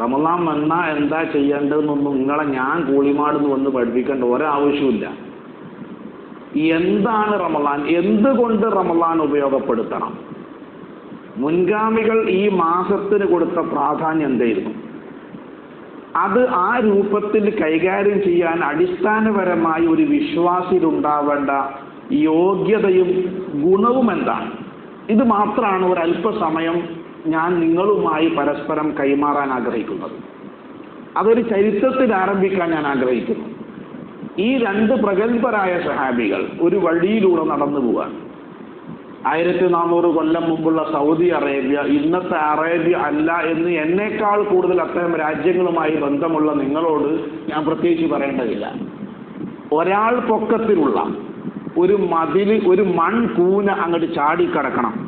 റമദാൻ വന്ന എന്താ ചെയ്യേണ്ടതെന്നൊന്നും നിങ്ങളെ ഞാൻ കൂളിമാടുന്ന് വന്ന് പഠിപ്പിക്കേണ്ട ഒരാവശ്യമില്ല എന്താണ് റമദാൻ? എന്തുകൊണ്ട് റമദാൻ ഉപയോഗപ്പെടുത്തണം? മുൻഗാമികൾ ഈ മാസത്തിന് കൊടുത്ത പ്രാധാന്യം എന്തായിരുന്നു? അത് ആ രൂപത്തിൽ കൈകാര്യം ചെയ്യാൻ അടിസ്ഥാനപരമായി ഒരു വിശ്വാസിയിലുണ്ടാവേണ്ട യോഗ്യതയും ഗുണവും എന്താണ്? ഇത് മാത്രമാണ് ഒരു അല്പസമയം ഞാൻ നിങ്ങളുമായി പരസ്പരം കൈമാറാൻ ആഗ്രഹിക്കുന്നത്. അതൊരു ചരിത്രത്തിൽ ആരംഭിക്കാൻ ഞാൻ ആഗ്രഹിക്കുന്നു. ഈ രണ്ട് പ്രഗത്ഭരായ സഹാബികൾ ഒരു വഴിയിലൂടെ നടന്നു പോവാൻ ആയിരത്തി നാനൂറ് കൊല്ലം മുമ്പുള്ള സൗദി അറേബ്യ ഇന്നത്തെ അറേബ്യ അല്ല എന്ന് എന്നേക്കാൾ കൂടുതൽ അത്തരം രാജ്യങ്ങളുമായി ബന്ധമുള്ള നിങ്ങളോട് ഞാൻ പ്രത്യേകിച്ച് പറയേണ്ടതില്ല. ഒരാൾ പൊക്കത്തിലുള്ള ഒരു മതിൽ ഒരു മൺകൂന അങ്ങോട്ട് ചാടിക്കടക്കണം.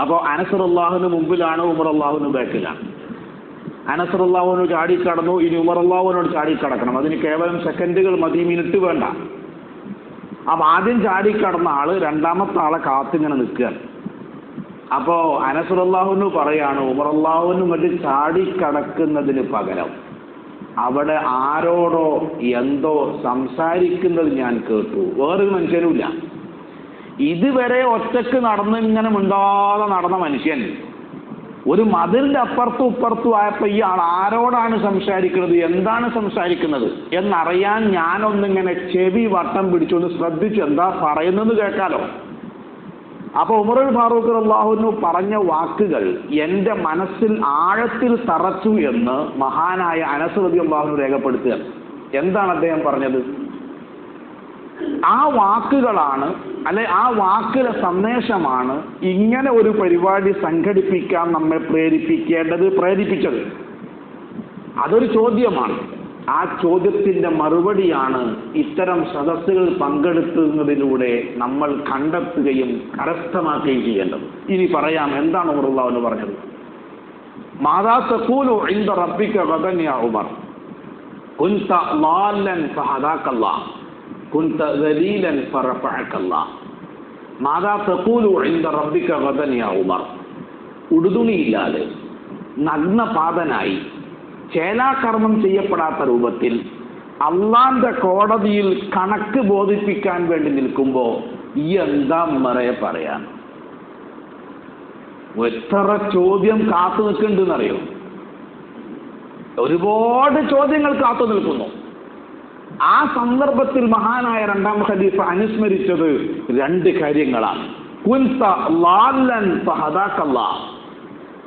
അപ്പോൾ അനസർ മുമ്പിലാണ് ഉമർ അള്ളാഹുവിന് ബാക്കിലാണ് അനസർ അള്ളാഹുവിന് ചാടിക്കടന്നു ഇനി ഉമർ അള്ളാഹുവിനോട് ചാടി കടക്കണം. അതിന് കേവലം സെക്കൻഡുകൾ മതി മിനിറ്റ് വേണ്ട. അപ്പൊ ആദ്യം ചാടി കടന്ന ആൾ രണ്ടാമത്തെ ആളെ കാത്തിങ്ങനെ നിൽക്കുക. അപ്പോ അനസർ പറയാണ് ഉമർ അള്ളാഹുവിന് ചാടി ചാടിക്കടക്കുന്നതിന് പകരം അവിടെ ആരോടോ എന്തോ സംസാരിക്കുന്നത് ഞാൻ കേട്ടു. വേറൊരു മനുഷ്യനുമില്ല. ഇതുവരെ ഒറ്റയ്ക്ക് നടന്ന് ഇങ്ങനെ മിണ്ടാതെ നടന്ന മനുഷ്യൻ ഒരു മതിലിന്റെ അപ്പുറത്തും ഇപ്പുറത്തും ആയപ്പോ ഈ ആൾ ആരോടാണ് സംസാരിക്കുന്നത്? എന്താണ് സംസാരിക്കുന്നത്? എന്നറിയാൻ ഞാനൊന്നിങ്ങനെ ചെവി വട്ടം പിടിച്ചൊന്ന് ശ്രദ്ധിച്ചു. എന്താ പറയുന്നത് കേൾക്കാലോ. അപ്പൊ ഉമറുൽ ഫാറൂഖ് അള്ളാഹുനു പറഞ്ഞ വാക്കുകൾ എന്റെ മനസ്സിൽ ആഴത്തിൽ തറച്ചു എന്ന് മഹാനായ അനസ്രതി അള്ളാഹുനു രേഖപ്പെടുത്തുക എന്താണ് അദ്ദേഹം പറഞ്ഞത്? ആ വാക്കുകളാണ് അല്ലെ ആ വാക്കിലെ സന്ദേശമാണ് ഇങ്ങനെ ഒരു പരിപാടി സംഘടിപ്പിക്കാൻ നമ്മെ പ്രേരിപ്പിക്കേണ്ടത് പ്രേരിപ്പിച്ചത്. അതൊരു ചോദ്യമാണ്. ആ ചോദ്യത്തിന്റെ മറുപടിയാണ് ഇത്തരം സദസ്സുകൾ പങ്കെടുക്കുന്നതിലൂടെ നമ്മൾ കണ്ടെത്തുകയും കരസ്ഥമാക്കുകയും ചെയ്യേണ്ടത്. ഇനി പറയാം എന്താണ് ഉമറുള്ളവന് പറഞ്ഞത്? മാതാ തഖൂലു ഇന്ത റബ്ബിക ഗദൻ ഉമർ. കുൻത ളാലൻ ഫഹദാകല്ലാഹ്. കുൻത നഗ്ന പാതനായി ഉടുതുണിയില്ലാതെ ചേലാകർമ്മം ചെയ്യപ്പെടാത്ത രൂപത്തിൽ അള്ളാന്റെ കോടതിയിൽ കണക്ക് ബോധിപ്പിക്കാൻ വേണ്ടി നിൽക്കുമ്പോ ഈ എന്താ മറയെ പറയാൻ? എത്ര ചോദ്യം കാത്തു നിൽക്കുന്നുണ്ടെന്നറിയോ? ഒരുപാട് ചോദ്യങ്ങൾ കാത്തു നിൽക്കുന്നു. ആ സന്ദർഭത്തിൽ മഹാനായ രണ്ടാം ഖലീഫ അനുസ്മരിച്ചത് രണ്ട് കാര്യങ്ങളാണ്.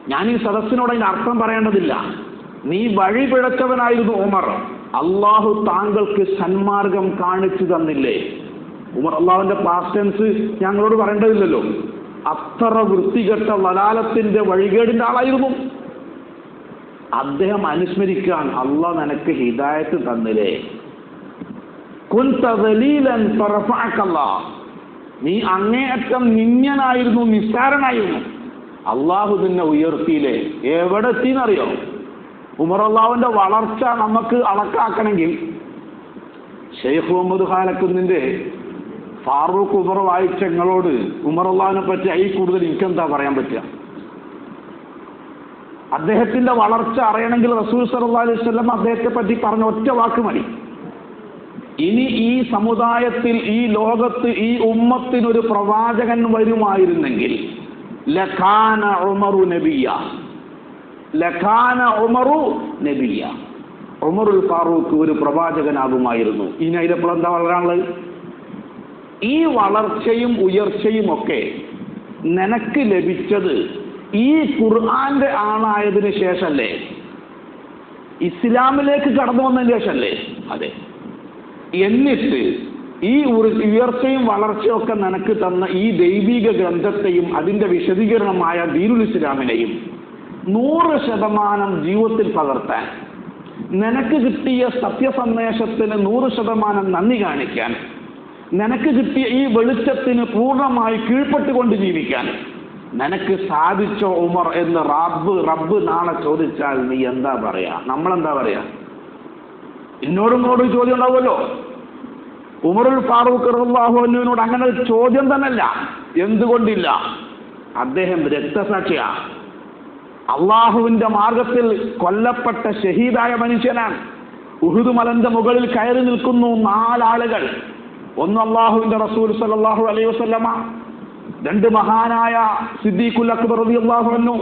ഞാൻ ഈ സദസ്സിനോട് അതിന്റെ അർത്ഥം പറയേണ്ടതില്ല. നീ വഴി പിഴച്ചവനായിരുന്നു ഉമർ. അള്ളാഹു താങ്കൾക്ക് സന്മാർഗം കാണിച്ചു തന്നില്ലേ? ഉമർ അള്ളാഹുവിന്റെ പാസ്റ്റൻസ് ഞങ്ങളോട് പറയേണ്ടതില്ലല്ലോ. അത്ര വൃത്തികെട്ട വലാലത്തിന്റെ വഴികേടിന്റെ ആളായിരുന്നു. അദ്ദേഹം അനുസ്മരിക്കാൻ അള്ളാഹ് നിനക്ക് ഹിദായത്ത് തന്നില്ലേ. നീ അങ്ങേയറ്റം നിന്യനായിരുന്നു നിസ്സാരനായിരുന്നു. അള്ളാഹു നിന്നെ ഉയർത്തിയില്ലേ? എവിടെ എത്തിന്നറിയോ? ഉമർ അള്ളാഹുവിന്റെ വളർച്ച നമുക്ക് അളക്കാക്കണമെങ്കിൽ ഷെയ്ഖ് മുഹമ്മദ് ഖാലക്കുന്നിന്റെ ഫാറൂഖ് ഉമർ വായിച്ച ഞങ്ങളോട് ഉമർ അള്ളാഹിനെ പറ്റി അതിൽ കൂടുതൽ എനിക്കെന്താ പറയാൻ പറ്റുക? അദ്ദേഹത്തിന്റെ വളർച്ച അറിയണമെങ്കിൽ റസൂൽ സല്ലല്ലാഹു അലൈഹി വസല്ലം അദ്ദേഹത്തെ പറ്റി പറഞ്ഞ ഒറ്റ വാക്ക് മതി. ഇനി ഈ സമുദായത്തിൽ ഈ ലോകത്ത് ഈ ഉമ്മത്തിനൊരു പ്രവാചകൻ വരുമായിരുന്നെങ്കിൽ ലഖാന ഉമറു നബിയ. ലഖാന ഉമറു നബിയ. ഉമറുൽ ഫാറൂഖ് ഒരു പ്രവാചകനാകുമായിരുന്നു. ഇനി അതിലെപ്പോൾ എന്താ വളരാനുള്ളത്? ഈ വളർച്ചയും ഉയർച്ചയും ഒക്കെ നിനക്ക് ലഭിച്ചത് ഈ ഖുർആന്റെ ആളായതിനു ശേഷമല്ലേ ഇസ്ലാമിലേക്ക് കടന്നു വന്നതിന് ശേഷമല്ലേ അതെ. എന്നിട്ട് ഈ ഉയർച്ചയും വളർച്ചയും ഒക്കെ നിനക്ക് തന്ന ഈ ദൈവിക ഗ്രന്ഥത്തെയും അതിന്റെ വിശദീകരണമായ ദീനുൽ ഇസ്ലാമിനെയും നൂറ് ശതമാനം ജീവിതത്തിൽ പകർത്താൻ നിനക്ക് കിട്ടിയ സത്യസന്ദേശത്തിന് നൂറ് ശതമാനം നന്ദി കാണിക്കാൻ നിനക്ക് കിട്ടിയ ഈ വെളിച്ചത്തിന് പൂർണമായി കീഴ്പ്പെട്ടുകൊണ്ട് ജീവിക്കാൻ നിനക്ക് സാധിച്ചോ ഉമർ എന്ന് റബ്ബ് റബ്ബ് നാളെ ചോദിച്ചാൽ നീ എന്താ പറയാ? നമ്മളെന്താ പറയാ? എന്നോടും ഇങ്ങോട്ടും ചോദ്യം ഉണ്ടാവുമല്ലോ? ഉമറുൽ ഫാറൂഖ് റഹ്ലാഹുവിനോട് അങ്ങനെ ചോദ്യം തന്നെയല്ല. എന്തുകൊണ്ടില്ല? അദ്ദേഹം രക്തസാക്ഷിയാണ് അള്ളാഹുവിന്റെ മാർഗത്തിൽ കൊല്ലപ്പെട്ട ഷഹീദായ മനുഷ്യനാണ്. ഉഹുദുമലന്റെ മുകളിൽ കയറി നിൽക്കുന്നു നാലാളുകൾ. ഒന്ന് അള്ളാഹുവിന്റെ റസൂൽ സല്ലല്ലാഹു അലൈഹി വസല്ലമ രണ്ട് മഹാനായ സിദ്ദീഖുൽ അക്ബർ അൻഹു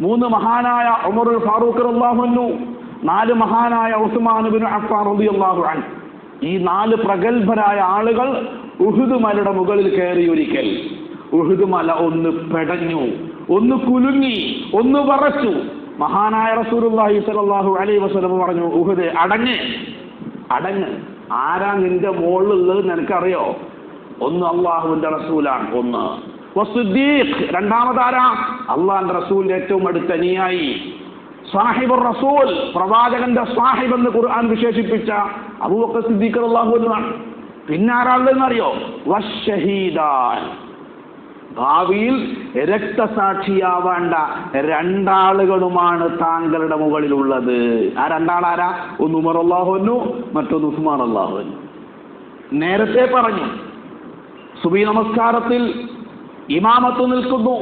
മൂന്ന് മഹാനായ ഉമറുൽ ഫാറൂഖ് അൻഹു നാല് മഹാനായ ഉസ്മാൻ ബിൻ അഫ്ഫാൻ റളിയല്ലാഹു അൻഹു. ഈ നാല് പ്രഗത്ഭരായ ആളുകൾ ഉഹുദ് മലയുടെ മുകളിൽ കയറി ഒരിക്കൽ. ഉഹുദ് മല ഒന്ന് പെടഞ്ഞു ഒന്ന് കുലുങ്ങി ഒന്ന് വറച്ചു. മഹാനായ റസൂലുള്ളാഹി സ്വല്ലല്ലാഹു അലൈഹി വസല്ലം പറഞ്ഞു ഉഹുദ് അടങ്ങ് അടങ്ങ്. ആരാ നിന്റെ മുകളിലുള്ളത് നിനക്കറിയോ? ഒന്ന് അള്ളാഹുവിന്റെ റസൂലാണ് ഒന്ന്. രണ്ടാമതാരാ? അള്ളാഹിന്റെ റസൂലിന്റെ ഏറ്റവും അടുത്ത അനുയായി. സാഹിബ് റസൂൽ പ്രവാചകന്റെ സാഹിബ് എന്ന് ഖുർആൻ വിശേഷിപ്പിച്ച അബൂബക്കർ സിദ്ദീഖ് എന്നാണ് പിന്നെ ആരാളുടെന്ന് അറിയോ വഷഹീദാൻ ഭാവിയിൽ രക്തസാക്ഷിയാവേണ്ട രണ്ടാളുകളുമാണ് താങ്കളുടെ മുകളിലുള്ളത്. ആ രണ്ടാളാരാ? ഒന്ന് ഉമർ അള്ളാഹുനു മറ്റൊന്ന് ഉസ്മാൻ അള്ളാഹുനു നേരത്തെ പറഞ്ഞു സുബി നമസ്കാരത്തിൽ ഇമാമത്ത് നിൽക്കുന്നു.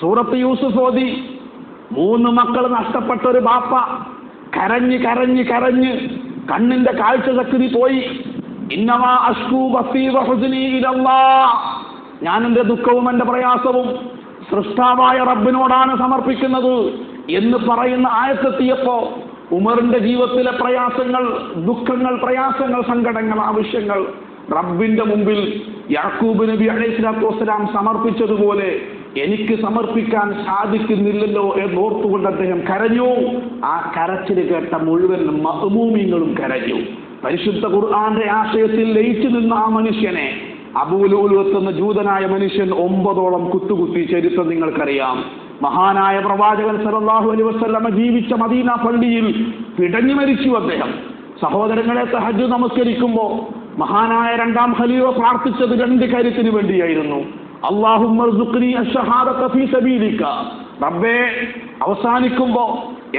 സൂറത്ത് യൂസുഫ് ഓതി മൂന്ന് മക്കൾ നഷ്ടപ്പെട്ട ഒരു ബാപ്പ. കരഞ്ഞ് കരഞ്ഞ് കരഞ്ഞ് കണ്ണിന്റെ കാഴ്ച ശക്തി പോയി. ഇന്നവാ അഷ്കൂ ഞാൻ എന്റെ ദുഃഖവും എന്റെ പ്രയാസവും സൃഷ്ടാവായ റബ്ബിനോടാണ് സമർപ്പിക്കുന്നത് എന്ന് പറയുന്ന ആയത്തെത്തിയപ്പോ ഉമറിന്റെ ജീവിതത്തിലെ പ്രയാസങ്ങൾ ദുഃഖങ്ങൾ പ്രയാസങ്ങൾ സങ്കടങ്ങൾ ആവശ്യങ്ങൾ റബ്ബിന്റെ മുമ്പിൽ യാക്കൂബ് നബി അലൈഹി സ്വലാത്തു വസ്സലാം സമർപ്പിച്ചതുപോലെ എനിക്ക് സമർപ്പിക്കാൻ സാധിക്കുന്നില്ലല്ലോ എന്നോർത്തുകൊണ്ട് അദ്ദേഹം കരഞ്ഞു. ആ കരച്ചിൽ കേട്ട മുഴുവൻ മഹമൂമിങ്ങളും കരഞ്ഞു. പരിശുദ്ധ ഖുർആന്റെ ആശയത്തിൽ ലയിച്ചു നിന്ന ആ മനുഷ്യനെ അബൂലൂലുവെത്തുന്ന ജൂതനായ മനുഷ്യൻ ഒമ്പതോളം കുത്തുകുത്തി ചരിത്രം നിങ്ങൾക്കറിയാം. മഹാനായ പ്രവാചകൻ സല്ലല്ലാഹു അലൈഹി വസ്ലമ ജീവിച്ച മദീന പള്ളിയിൽ പിടഞ്ഞു മരിച്ചു അദ്ദേഹം. സഹോദരങ്ങളെ സഹജ് നമസ്കരിക്കുമ്പോൾ മഹാനായ രണ്ടാം ഖലീഫ പ്രാർത്ഥിച്ചത് രണ്ട് കാര്യത്തിന് വേണ്ടിയായിരുന്നു. റബ്ബേ അവസാനിക്കുമ്പോ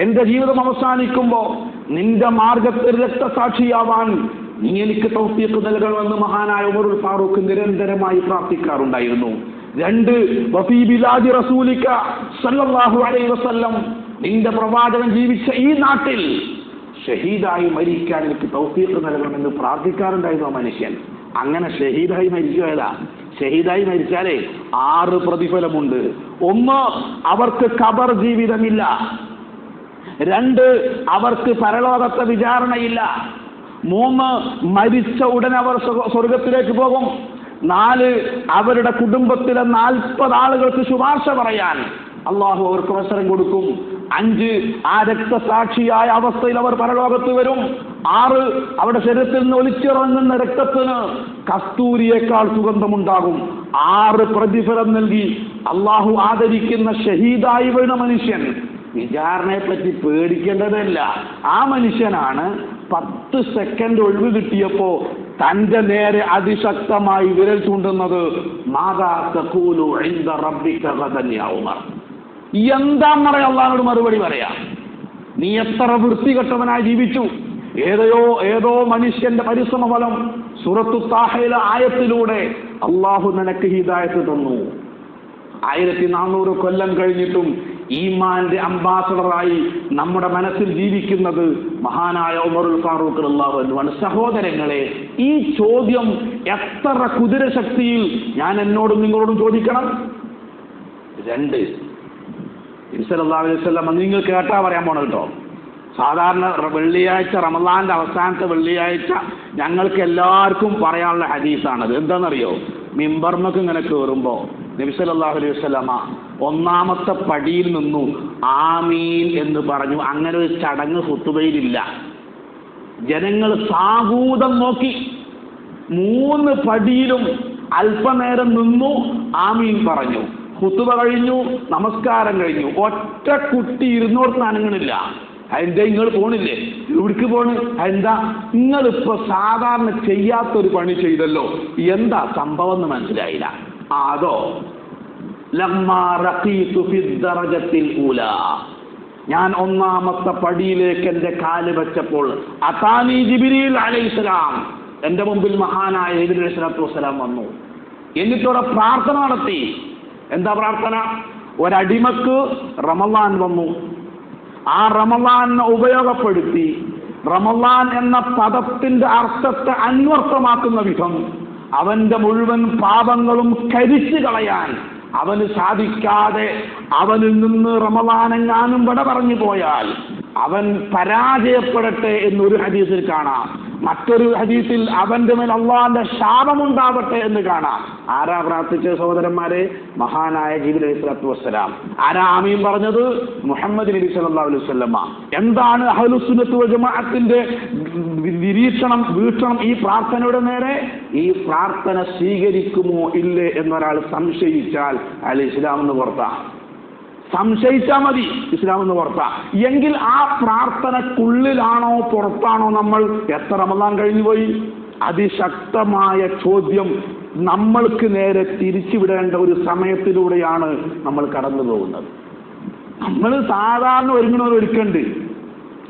എന്റെ ജീവിതം അവസാനിക്കുമ്പോ നിന്റെ മാർഗത്തിൽ രക്തസാക്ഷിയാവാൻ നീ എനിക്ക് തൗഫീഖ് നൽകണമെന്ന് മഹാനായ ഉമറുൽ ഫാറൂഖ് നിരന്തരമായി പ്രാർത്ഥിക്കാറുണ്ടായിരുന്നു. രണ്ട് റസൂലിക്ക സല്ലല്ലാഹു അലൈഹി വസല്ലം നിന്റെ പ്രവാചകൻ ജീവിച്ച ഈ നാട്ടിൽ ഷഹീദായി മരിക്കാൻ എനിക്ക് തൗഫീഖ് നൽകണമെന്ന് പ്രാർത്ഥിക്കാറുണ്ടായിരുന്നു ആ മനുഷ്യൻ. അങ്ങനെ ഷഹീദായി മരിക്കുകയല്ല ഷഹീദായി മരിച്ചാലേ ആറ് പ്രതിഫലമുണ്ട്. ഒന്ന് അവർക്ക് കബർ ജീവിതമില്ല. രണ്ട് അവർക്ക് പരലോകത്തെ വിചാരണയില്ല. മൂന്ന് മരിച്ച ഉടനെ അവർ സ്വ- സ്വർഗത്തിലേക്ക് പോകും. നാല് അവരുടെ കുടുംബത്തിലെ നാൽപ്പത് ആളുകൾക്ക് ശുപാർശ പറയാൻ. അള്ളാഹു അവർക്ക് അവസരം കൊടുക്കും. അഞ്ച് ആ രക്തസാക്ഷിയായ അവസ്ഥയിൽ അവർ പരലോകത്ത് വരും. ആറ് അവരുടെ ശരീരത്തിൽ നിന്ന് ഒലിച്ചിറങ്ങുന്ന രക്തത്തിന് കസ്തൂരിയേക്കാൾ സുഗന്ധമുണ്ടാകും. ആറ് പ്രതിഫലം നൽകി. അള്ളാഹു ആദരിക്കുന്ന ഷഹീദായി വീണ മനുഷ്യൻ. വിചാരണയെ പറ്റി പേടിക്കേണ്ടതല്ല. ആ മനുഷ്യനാണ് പത്ത് സെക്കൻഡ് ഒഴിവ് കിട്ടിയപ്പോ തന്റെ നേരെ അതിശക്തമായി വിരൽ ചൂണ്ടുന്നത് മാതാ തഖൂലു ഇൻദ റബ്ബിക ഗദൻ യാ ഉമർ അള്ളാഹിനോട് മറുപടി പറയാ? നീ എത്ര വൃത്തികെട്ടവനായി ജീവിച്ചു? ഏതയോ ഏതോ മനുഷ്യന്റെ പരിശ്രമ ഫലം സുറത്തു താഹയിലെ ആയത്തിലൂടെ അള്ളാഹു നിനക്ക് ഹിദായത്ത് തന്നു. ആയിരത്തി നാനൂറ് കൊല്ലം കഴിഞ്ഞിട്ടും ഈമാന്റെ അംബാസഡറായി നമ്മുടെ മനസ്സിൽ ജീവിക്കുന്നത് മഹാനായ ഉമറുൽ ഫാറൂഖ് അള്ളാഹുവാണ് സഹോദരങ്ങളെ ഈ ചോദ്യം എത്ര കുതിര ശക്തിയിൽ ഞാൻ എന്നോടും നിങ്ങളോടും ചോദിക്കണം? രണ്ട്. ഇൻസലല്ലാ അലൈഹി കേട്ടാ പറയാൻ പോണത് കേട്ടോ സാധാരണ വെള്ളിയാഴ്ച റമദാന്റെ അവസാനത്തെ വെള്ളിയാഴ്ച ഞങ്ങൾക്ക് എല്ലാവർക്കും പറയാനുള്ള ഹദീസാണത്. എന്താണെന്നറിയോ? മിമ്പർമക്ക് ഇങ്ങനെ കയറുമ്പോ നബി സല്ലല്ലാഹു അലൈഹി വസല്ലമ ഒന്നാമത്തെ പടിയിൽ നിന്നു ആമീൻ എന്ന് പറഞ്ഞു. അങ്ങനെ ഒരു ചടങ്ങ് ഫുത്തുബയിലില്ല ജനങ്ങൾ സാഹൂതം നോക്കി മൂന്ന് പടിയിലും അല്പനേരം നിന്നു ആമീൻ പറഞ്ഞു. കുത്തുബ കഴിഞ്ഞു നമസ്കാരം കഴിഞ്ഞു. ഒറ്റ കുട്ടി ഇരുന്നോർത്ത് അനങ്ങണില്ല അതെന്താ നിങ്ങൾ പോണില്ലേ? എവിടേക്ക് പോണ്? എന്താ നിങ്ങളിപ്പോ സാധാരണ ചെയ്യാത്തൊരു പണി ചെയ്തല്ലോ. എന്താ സംഭവം എന്ന് മനസ്സിലായില്ല. അതോ ഊല ഞാൻ ഒന്നാമത്തെ പടിയിലേക്ക് എന്റെ കാൽ വെച്ചപ്പോൾ അതാനി ജിബിരിൽ അലൈഹിസ്സലാം എന്റെ മുമ്പിൽ മഹാനായ ജിബിരി സ്വലാത്തു വസ്സലാം വന്നു. എന്നിട്ടോടെ പ്രാർത്ഥന നടത്തി. എന്താ പ്രാർത്ഥന? ഒരടിമക്ക് റമലാൻ വന്നു. ആ റമലാനെ ഉപയോഗപ്പെടുത്തി റമലാൻ എന്ന പദത്തിന്റെ അർത്ഥത്തെ അന്വർത്ഥമാക്കുന്ന വിധം അവന്റെ മുഴുവൻ പാപങ്ങളും കരിച്ചു കളയാൻ അവന് സാധിക്കാതെ അവനിൽ നിന്ന് റമലാനെങ്ങാനും വിട പറഞ്ഞു പോയാൽ അവൻ പരാജയപ്പെടട്ടെ എന്നൊരു ഹദീസിൽ കാണാം. മറ്റൊരു ഹദീസിൽ അവന്റെ മേൽ അള്ളാന്റെ ശാപമുണ്ടാവട്ടെ എന്ന് കാണാം. ആരാ പ്രാർത്ഥിച്ച സഹോദരന്മാരെ? മഹാനായ ജിബിൽ അലൈഹി സ്വലാത്തു വസ്സലാം. ആരാ ആമീൻ പറഞ്ഞത്? മുഹമ്മദ് നബി സല്ലല്ലാഹു അലൈഹി വസല്ലമ. എന്താണ് അഹലുസുനത്ത് ജമാഅത്തിന്റെ നിരീക്ഷണം വീക്ഷണം ഈ പ്രാർത്ഥനയുടെ നേരെ? ഈ പ്രാർത്ഥന സ്വീകരിക്കുമോ ഇല്ലേ എന്നൊരാൾ സംശയിച്ചാൽ അലി ഇസ്ലാം എന്ന് പുറത്താണ് സംശയിച്ചാൽ മതി ഇസ്ലാം എന്ന് പുറത്ത എങ്കിൽ ആ പ്രാർത്ഥനക്കുള്ളിലാണോ പുറത്താണോ നമ്മൾ? എത്ര റമദാൻ കഴിഞ്ഞു പോയി? അതിശക്തമായ ചോദ്യം നമ്മൾക്ക് നേരെ തിരിച്ചുവിടേണ്ട ഒരു സമയത്തിലൂടെയാണ് നമ്മൾ കടന്നു പോകുന്നത്. നമ്മൾ സാധാരണ ഒരുങ്ങണവർ ഒരുക്കുന്നുണ്ട്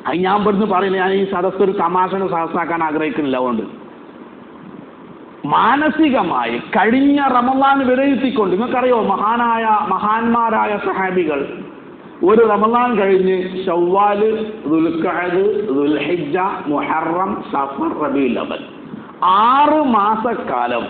അത് ഞാൻ ഇവിടുന്ന് പറയുന്നത് ഞാൻ ഈ സദസ്സൊരു തമാശനെ സഹസാക്കാൻ ആഗ്രഹിക്കുന്നില്ല അതുകൊണ്ട്. മാനസികമായി കഴിഞ്ഞ റമദാൻ വിലയിരുത്തിക്കൊണ്ട് നിങ്ങൾക്കറിയോ മഹാനായ മഹാന്മാരായ സഹാബികൾ ഒരു റമദാൻ കഴിഞ്ഞ് ഷവ്വാൽ ദുൽഖഅദ് ദുൽഹിജ്ജ മുഹറം സഫർ റബീഉൽ അവൽ. ആറ് മാസക്കാലം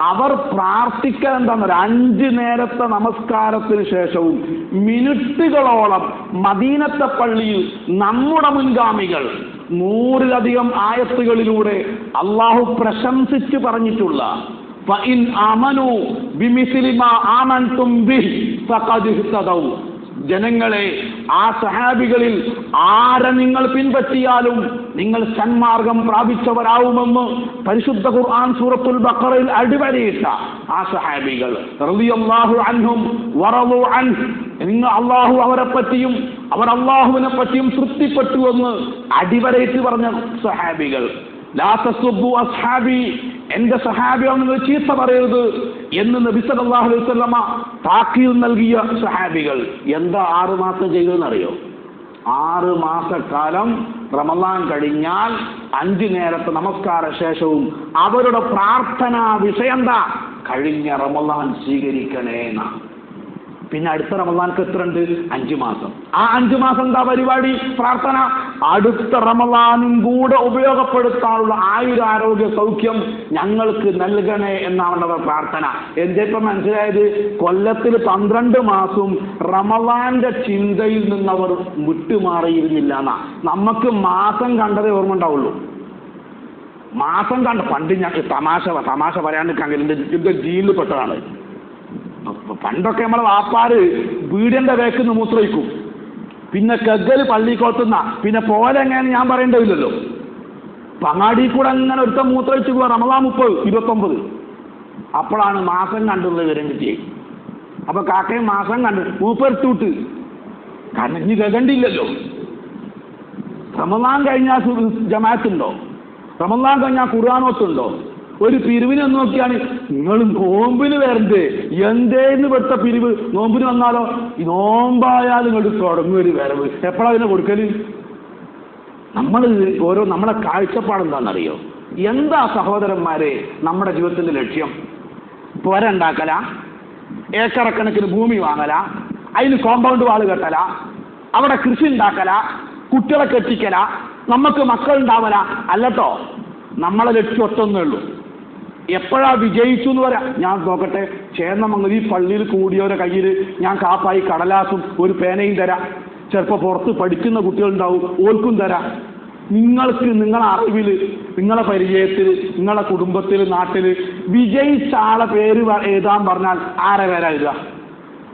അവർ പ്രാർത്ഥിക്കാൻ എന്താന്ന് അഞ്ച് നേരത്തെ നമസ്കാരത്തിന് ശേഷവും മിനിറ്റുകളോളം മദീനത്തെ പള്ളിയിൽ നമ്മുടെ മുൻഗാമികൾ നൂറിലധികം ആയത്തുകളിലൂടെ അള്ളാഹു പ്രശംസിച്ച് പറഞ്ഞിട്ടുള്ള ഫഇൻ അമനു ജനങ്ങളെ ആ സഹാബികളിൽ ആരെ നിങ്ങൾ പിൻപറ്റിയാലും നിങ്ങൾ സന്മാർഗം പ്രാപിച്ചവരാവുമെന്ന് പരിശുദ്ധ ഖുർആൻ സൂറത്തുൽ ബഖറയിൽ അടിവരയിട്ട ആ സഹാബികൾ. റളിയല്ലാഹു അൻഹും അൻ നിങ്ങൾ അള്ളാഹു അവരെ പറ്റിയും അവർ അള്ളാഹുവിനെ പറ്റിയും തൃപ്തിപ്പെട്ടുവെന്ന് അടിവരയിട്ട് പറഞ്ഞ സഹാബികൾ. ലാ തസുബ്ബു അസ്ഹാബി എന്റെ സഹാബിയാണെന്ന് ചീത്ത പറയരുത് എന്ന് നബി സല്ലല്ലാഹു അലൈഹി വസല്ലമ താക്കീൽ നൽകിയ സഹാബികൾ. എന്താ ആറ് മാസം ചെയ്തതെന്നറിയോ? ആറ് മാസക്കാലം റമദാൻ കഴിഞ്ഞാൽ അഞ്ചു നേരത്തെ നമസ്കാര ശേഷവും അവരുടെ പ്രാർത്ഥനാ വിഷയം എന്താ? കഴിഞ്ഞ റമദാൻ സ്വീകരിക്കണേ എന്നാ പിന്നെ അടുത്ത റമദാൻക്ക് എത്ര ഉണ്ട് അഞ്ചു മാസം. ആ അഞ്ചു മാസം എന്താ പരിപാടി? പ്രാർത്ഥന. അടുത്ത റമദാനും കൂടെ ഉപയോഗപ്പെടുത്താനുള്ള ആയുരാരോഗ്യ സൗഖ്യം ഞങ്ങൾക്ക് നൽകണേ എന്നാണ് പ്രാർത്ഥന. എന്റെ ഇപ്പം മനസ്സിലായത്? കൊല്ലത്തിൽ പന്ത്രണ്ട് മാസവും റമദാന്റെ ചിന്തയിൽ നിന്നവർ വിട്ടുമാറിയിരുന്നില്ല എന്നാ. നമുക്ക് മാസം കണ്ടതേ ഓർമ്മ ഉണ്ടാവുള്ളൂ. മാസം കണ്ട പണ്ട് ഞാൻ തമാശ തമാശ പറയാൻ നിൽക്കാൻ എന്റെ ജീനിൽ പെട്ടതാണ്. പണ്ടൊക്കെ നമ്മളെ വാപ്പാര് വീടിന്റെ വേക്കുന്ന് മൂത്രയിക്കും പിന്നെ കഗ്ഗൽ പള്ളി കൊത്തുന്ന പിന്നെ പോലെ എങ്ങനെ ഞാൻ പറയേണ്ടതില്ലല്ലോ. പങ്ങാടി കൂടെ അങ്ങനെ ഒരുത്ത മൂത്രയിച്ചു പോവാ റമദാ മുപ്പത് ഇരുപത്തൊമ്പത്. അപ്പോഴാണ് മാസം കണ്ടുള്ള വിവരം കിട്ടിയത് അപ്പൊ കാക്കയും മാസം കണ്ട് മൂപ്പരിട്ടൂട്ട് കാരണം ഇനി ഗകണ്ടില്ലല്ലോ റമദാൻ കഴിഞ്ഞാൽ ജമാത്തുണ്ടോ റമദാൻ കഴിഞ്ഞാൽ ഖുർആാനോത്തുണ്ടോ ഒരു പിരിവിനെ നോക്കിയാണ്. നിങ്ങൾ നോമ്പിന് വരണ്ടേ? എന്തേന്ന് പെട്ട പിരിവ്? നോമ്പിന് വന്നാലോ? ഈ നോമ്പായാൽ ഇങ്ങോട്ട് തുടങ്ങും ഒരു വരവ്. എപ്പോഴാ അതിനെ കൊടുക്കൽ? നമ്മൾ ഓരോ നമ്മളെ കാഴ്ചപ്പാട് എന്താണെന്നറിയോ? എന്താ സഹോദരന്മാരെ നമ്മുടെ ജീവിതത്തിന്റെ ലക്ഷ്യം? പുരണ്ടാക്കല. ഏക്കറക്കണക്കിന് ഭൂമി വാങ്ങല. അതിന് കോമ്പൗണ്ട് വാൾ കെട്ടല. അവിടെ കൃഷി ഉണ്ടാക്കല. കുട്ടികളെ കെട്ടിക്കല. നമുക്ക് മക്കൾ ഉണ്ടാവല അല്ലട്ടോ? നമ്മളെ ലക്ഷ്യം ഒറ്റൊന്നേ ഉള്ളൂ. എപ്പോഴാ വിജയിച്ചു എന്ന് പറയാം. ഞാൻ നോക്കട്ടെ ചേന്നമംഗലി പള്ളിയിൽ കൂടിയവരെ കയ്യിൽ ഞാൻ കാപ്പായി കടലാസും ഒരു പേനയും തരാം. ചിലപ്പോൾ പുറത്ത് പഠിക്കുന്ന കുട്ടികളുണ്ടാവും ഓൽക്കും തരാം. നിങ്ങൾക്ക് നിങ്ങളെ അറിവിൽ നിങ്ങളെ പരിചയത്തിൽ നിങ്ങളെ കുടുംബത്തിൽ നാട്ടിൽ വിജയിച്ച ആളെ പേര് എഴുതാൻ പറഞ്ഞാൽ ആരെ പേരാ എഴുതുക?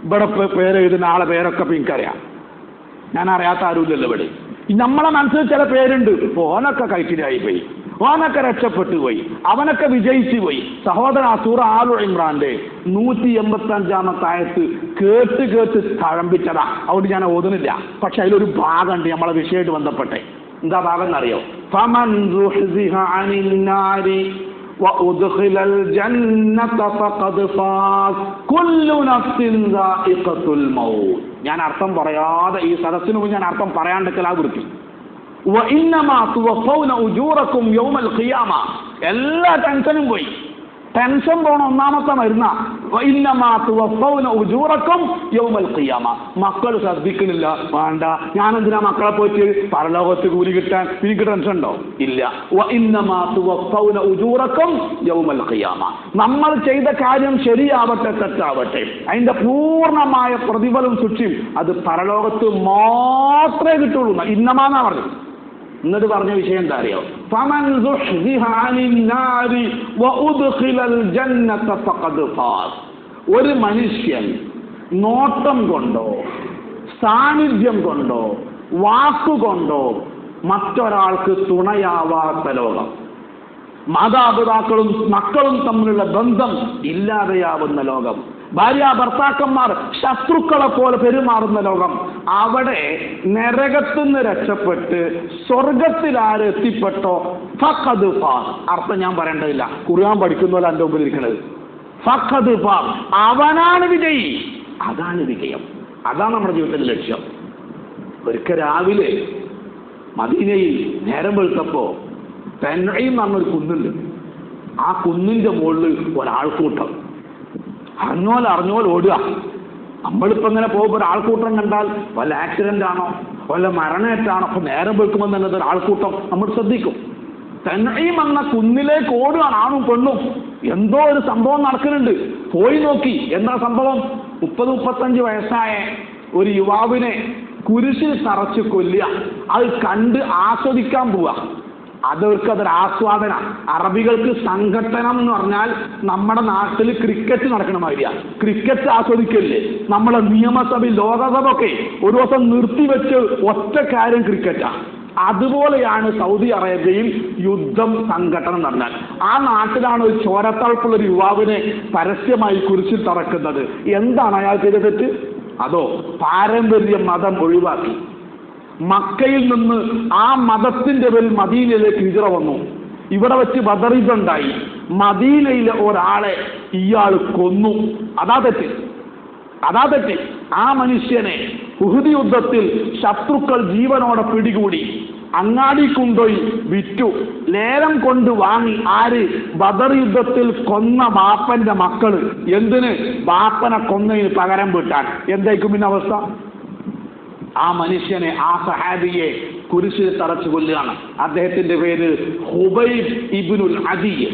ഇവിടെ പേരെഴുതുന്ന ആളെ പേരൊക്കെ ഇപ്പം എനിക്കറിയാം. ഞാൻ അറിയാത്ത ആരുമില്ലല്ലോ ഇവിടെ. നമ്മളെ മനസ്സിൽ ചില പേരുണ്ട്. ഓനൊക്കെ കൈറ്റിലായി പോയി ഓനൊക്കെ രക്ഷപ്പെട്ടു പോയി അവനൊക്കെ വിജയിച്ചു പോയി സഹോദര സൂറ ആലു ഇമ്രാന്റെ നൂറ്റി എൺപത്തി അഞ്ചാമത്തെ ആയത്ത് കേട്ട് കേട്ട് തഴമ്പിച്ചതാ അതുകൊണ്ട് ഞാൻ ഓതുന്നില്ല പക്ഷെ അതിലൊരു ഭാഗമുണ്ട് നമ്മളെ വിഷയമായിട്ട് ബന്ധപ്പെട്ടെ എന്താ ഭാഗം എന്നറിയോ ഫമൻ സുഹ്സിഹ അനിൻ നാരി وأدخل الجنة فقد فاز كل نفس ذائقة الموت ഞാൻ അർത്ഥം പറയാതെ ഈ സദസ്സിന് മുമ്പ് ഞാൻ അർത്ഥം പറയാണ്ടിക്കലാ വൃത്തി എല്ലാ ടെൻഷനും പോയി. ടെൻഷൻ പോണ ഒന്നാമത്തെ മരുന്ന. മക്കൾ ശ്രദ്ധിക്കുന്നില്ല വേണ്ട ഞാൻ എന്തിനാ മക്കളെ പോയിട്ട് പരലോകത്ത് കൂലി കിട്ടാൻ എനിക്ക് ടെൻഷൻ ഉണ്ടോ ഇല്ല നമ്മൾ ചെയ്ത കാര്യം ശരിയാവട്ടെ തെറ്റാവട്ടെ. അതിന്റെ പൂർണമായ പ്രതിഫലം സൂക്ഷിയും അത് പരലോകത്ത് മാത്രമേ കിട്ടുള്ളൂ ഇന്നമാന്നാ പറഞ്ഞു എന്നിട്ട് പറഞ്ഞ വിഷയം എന്താ അറിയോ? ഒരു മനുഷ്യൻ നോട്ടം കൊണ്ടോ സാന്നിധ്യം കൊണ്ടോ വാക്കുകൊണ്ടോ മറ്റൊരാൾക്ക് തുണയാവാത്ത ലോകം. മാതാപിതാക്കളും മക്കളും തമ്മിലുള്ള ബന്ധം ഇല്ലാതെയാവുന്ന ലോകം. ഭാര്യ ഭർത്താക്കന്മാർ ശത്രുക്കളെ പോലെ പെരുമാറുന്ന ലോകം. അവിടെ നരകത്തുനിന്ന് രക്ഷപ്പെട്ട് സ്വർഗത്തിൽ ആര് എത്തിപ്പെട്ടോ? ഫഖദ് ഫാസ് അർത്ഥം ഞാൻ പറയേണ്ടതില്ല. ഖുർആൻ പഠിക്കുന്ന പോലെ എന്റെ മുമ്പിൽ ഫഖദ് ഫാസ് അവനാണ് വിജയി. അതാണ് വിജയം. അതാണ് നമ്മുടെ ജീവിതത്തിന്റെ ലക്ഷ്യം. ഒരിക്കൽ രാവിലെ മദീനയിൽ നേരം വെളുത്തപ്പോ തെന്നയും പറഞ്ഞൊരു കുന്നുണ്ട്. ആ കുന്നിന്റെ മുകളിൽ ഒരാൾക്കൂട്ടം. അറിഞ്ഞോൽ അറിഞ്ഞോൽ ഓടുക. നമ്മളിപ്പോ ഇങ്ങനെ പോകുമ്പോൾ ഒരാൾക്കൂട്ടം കണ്ടാൽ വല്ല ആക്സിഡന്റ് ആണോ വല്ല മരണേറ്റാണോ അപ്പൊ നേരം വെക്കുമ്പോൾ തന്നെ ഒരു ആൾക്കൂട്ടം നമ്മൾ ശ്രദ്ധിക്കും. തെന്നയും എന്ന കുന്നിലേക്ക് ഓടുകയാണ് ആണും പെണ്ണും. എന്തോ ഒരു സംഭവം നടക്കുന്നുണ്ട്. പോയി നോക്കി. എന്താ സംഭവം? മുപ്പത് മുപ്പത്തഞ്ച് വയസ്സായ ഒരു യുവാവിനെ കുരിശിൽ തറച്ച് കൊല്ലുക. അത് കണ്ട് ആസ്വദിക്കാൻ പോവുക. അതവർക്ക് അതൊരു ആസ്വാദന അറബികൾക്ക് സംഘട്ടനം എന്ന് പറഞ്ഞാൽ നമ്മുടെ നാട്ടിൽ ക്രിക്കറ്റ് നടക്കണ മാതിരിയാ. ക്രിക്കറ്റ് ആസ്വദിക്കല്ലേ നമ്മളെ നിയമസഭ ലോകസഭ ഒക്കെ ഒരു ദിവസം നിർത്തിവെച്ച് ഒറ്റ കാര്യം ക്രിക്കറ്റാ അതുപോലെയാണ് സൗദി അറേബ്യയിൽ യുദ്ധം സംഘടന നടന്നാൽ ആ നാട്ടിലാണ് ഒരു ചോരത്തളപ്പുള്ള ഒരു യുവാവിനെ പരസ്യമായി കുരിശിൽ തറക്കുന്നത്. എന്താണ് അയാൾ ചെയ്ത തെറ്റ്? അതോ പാരമ്പര്യ മതം ഒഴിവാക്കി. മക്കയിൽ നിന്ന് ആ മതത്തിന്റെ പേരിൽ മദീനയിലേക്ക് ഹിജറ വന്നു. ഇവിടെ വെച്ച് ബദറിതുണ്ടായി മദീനയിലെ ഒരാളെ ഇയാൾ കൊന്നു. അതാ തെറ്റ്. അതാ തെറ്റ്. ആ മനുഷ്യനെ ഉഹുദി യുദ്ധത്തിൽ ശത്രുക്കൾ ജീവനോടെ പിടികൂടി. അങ്ങാടി കൊണ്ടുപോയി വിറ്റു. ലേലം കൊണ്ട് വാങ്ങി ആര് ബദർ യുദ്ധത്തിൽ കൊന്ന ബാപ്പന്റെ മക്കൾ. എന്തിന്? ബാപ്പനെ കൊന്നതിന് പകരം വീട്ടാൻ. എന്തായിരിക്കും പിന്നെ അവസ്ഥ? ആ മനുഷ്യനെ ആ സഹാബിയെ കുരിശിൽ തറച്ചു കൊല്ലുകയാണ്. അദ്ദേഹത്തിന്റെ പേര് ഹുബൈബ് ഇബ്നുൽ അദിയ്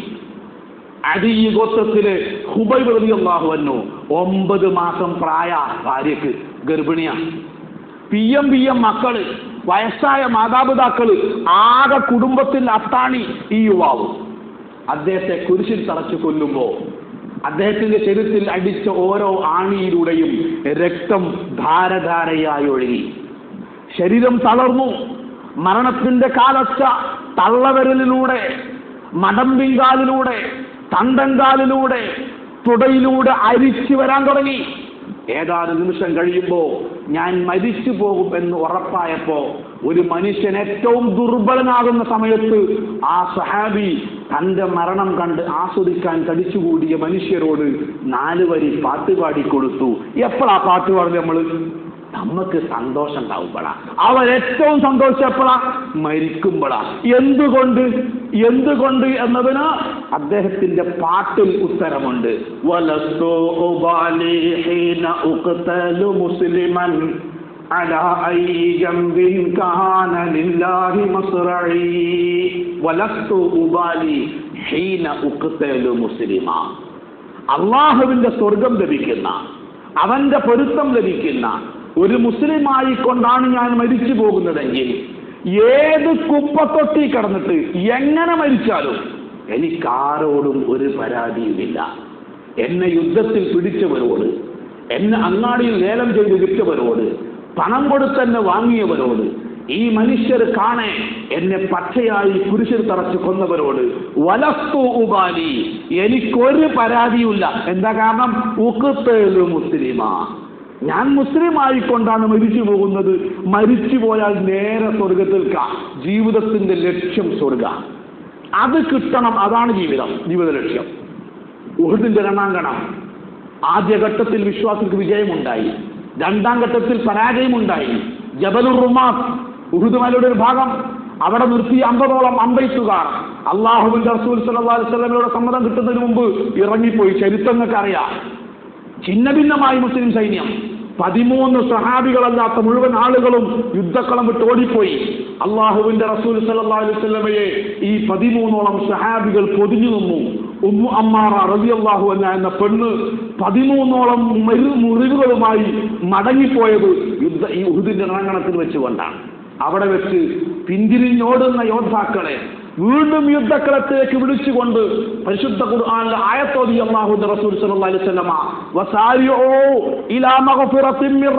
അദി ഗോത്രത്തിലെ ഹുബൈബ് റളിയല്ലാഹു അൻഹു ഒമ്പത് മാസം പ്രായ ഭാര്യക്ക് ഗർഭിണിയാണ്. പി എം പി എം മക്കൾ വയസ്സായ മാതാപിതാക്കൾ ആകെ കുടുംബത്തിൽ അത്താണി ഈ യുവാവ്. അദ്ദേഹത്തെ കുരിശിൽ തറച്ചു കൊല്ലുമ്പോ അദ്ദേഹത്തിന്റെ ശരീരത്തിൽ അടിച്ച ഓരോ ആണിയിലൂടെയും രക്തം ധാരധാരയായി ഒഴുകി. ശരീരം തളർന്നു. മരണത്തിന്റെ കാലച്ച തള്ളവരലിലൂടെ മടമ്പിങ്കാലിലൂടെ തണ്ടങ്കാലിലൂടെ തുടയിലൂടെ അരിച്ചു വരാൻ തുടങ്ങി. ഏതാനും നിമിഷം കഴിയുമ്പോൾ ഞാൻ മരിച്ചു പോകും എന്ന് ഉറപ്പായപ്പോ ഒരു മനുഷ്യൻ ഏറ്റവും ദുർബലനാകുന്ന സമയത്ത് ആ സഹാബി തന്റെ മരണം കണ്ട് ആസ്വദിക്കാൻ തടിച്ചുകൂടിയ മനുഷ്യരോട് നാല് വരി പാട്ട് പാടിക്കൊടുത്തു. എപ്പോഴാ പാട്ട് പാടുന്നത് നമ്മൾ നമുക്ക് സന്തോഷം ഉണ്ടാവുമ്പോഴാ അവരേറ്റവും എപ്പോഴാ മരിക്കുമ്പോഴാ എന്തുകൊണ്ട്? എന്തുകൊണ്ട് എന്നതിന് അദ്ദേഹത്തിന്റെ പാട്ടിൽ ഉത്തരമുണ്ട്. على أي جنب كان لله مصرعي ولست أبالي حين أقتل مسلما അള്ളാഹുവിന്റെ സ്വർഗം ലഭിക്കുന്ന അവന്റെ പൊരുത്തം ലഭിക്കുന്ന ഒരു മുസ്ലിമായി കൊണ്ടാണ് ഞാൻ മരിച്ചു പോകുന്നതെങ്കിൽ ഏത് കുപ്പത്തൊട്ടി കിടന്നിട്ട് എങ്ങനെ മരിച്ചാലും എനിക്കാരോടും ഒരു പരാതിയുമില്ല എന്നെ യുദ്ധത്തിൽ പിടിച്ചവരോട് എന്നെ അങ്ങാടിയിൽ ലേലം ചെയ്ത് വിറ്റവരോട് പണം കൊടുത്തെന്നെ വാങ്ങിയവരോട് ഈ മനുഷ്യർ കാണെ എന്നെ പച്ചയായി കുരിശിൽ തറച്ച് കൊന്നവരോട് വലസ്തു ഉപാലി എനിക്കൊരു പരാതിയില്ല എന്താ കാരണം? ഉക്കുത്തേലു മുസ്ലിമാ. ഞാൻ മുസ്ലിം ആയിക്കൊണ്ടാണ് മരിച്ചു പോകുന്നത്. മരിച്ചു പോയാൽ നേരെ സ്വർഗത്തിൽ ജീവിതത്തിന്റെ ലക്ഷ്യം സ്വർഗ. അത് കിട്ടണം അതാണ് ജീവിതം ജീവിത ലക്ഷ്യം. ഉഹുദിന്റെ രണാങ്കണം ആദ്യഘട്ടത്തിൽ വിശ്വാസിക്ക് വിജയമുണ്ടായി. രണ്ടാം ഘട്ടത്തിൽ പരാജയമുണ്ടായി. ജബലുർ റുമാസ് ഉഹുദ് മലയുടെ ഒരു ഭാഗം. അവിടെ നിർത്തി അമ്പതോളം അമ്പയത്തുകാർ. അള്ളാഹുവിന്റെ റസൂൽ വസല്ലമയുടെ സമ്മതം കിട്ടുന്നതിന് മുമ്പ് ഇറങ്ങിപ്പോയി. ചരിത്രങ്ങൾക്ക് അറിയാം ഛിന്ന ഭിന്നമായി മുസ്ലിം സൈന്യം. പതിമൂന്ന് സഹാബികളല്ലാത്ത മുഴുവൻ ആളുകളും യുദ്ധക്കളം വിട്ട് ഓടിപ്പോയി. അള്ളാഹുവിന്റെ റസൂൽ സല്ലല്ലാഹു അലൈഹി വസല്ലമയെ ഈ പതിമൂന്നോളം സഹാബികൾ പൊതിഞ്ഞു നിന്നു. ഉമ്മു അമ്മാറ റളിയല്ലാഹു എന്ന എന്ന പെണ്ണ് പതിമൂന്നോളം മരു മുറിവുകളുമായി മടങ്ങിപ്പോയത് യുദ്ധ ഈ ഉഹുദിന്റെ രണത്തിൽ വെച്ചുകൊണ്ടാണ്. അവിടെ വെച്ച് പിന്തിരിഞ്ഞോടുന്ന യോദ്ധാക്കളെ വീണ്ടും യുദ്ധക്കളത്തിലേക്ക് വിളിച്ചുകൊണ്ട് പരിശുദ്ധ ഖുർആനിലെ ആയത്തോതി റസൂൽ സല്ലല്ലാഹു അലൈഹി വസല്ലമ ഇലാ മിർ